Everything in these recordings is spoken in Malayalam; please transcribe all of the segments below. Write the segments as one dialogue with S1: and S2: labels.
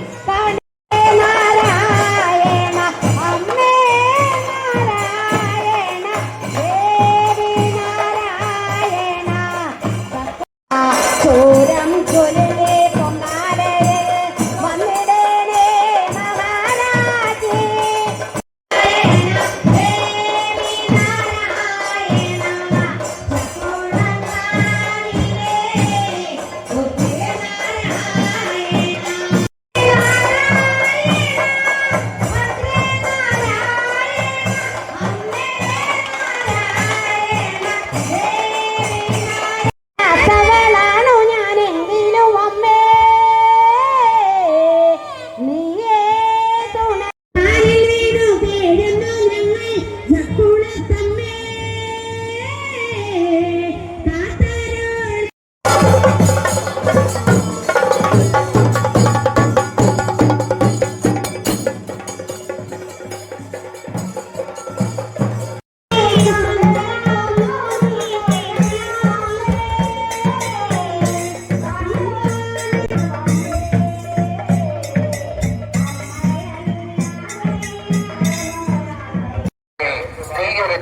S1: Yeah.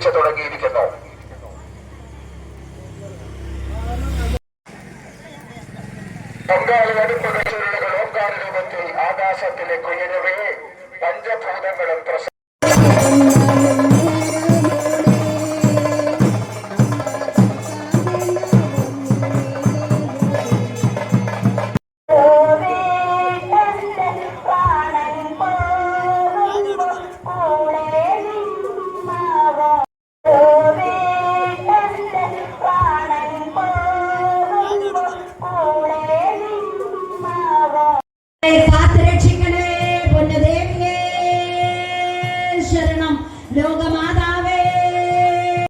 S1: തുടങ്ങിയിരിക്കുന്നു. ബംഗാളി അടുപ്പുകൾ ചുരുളുകൾ ഓങ്കാര രൂപത്തിൽ ആകാശത്തിലേക്ക് ഉയരവേ പഞ്ചഭൂതങ്ങളും പ്രസ
S2: ശരണം. ലോകമാതാ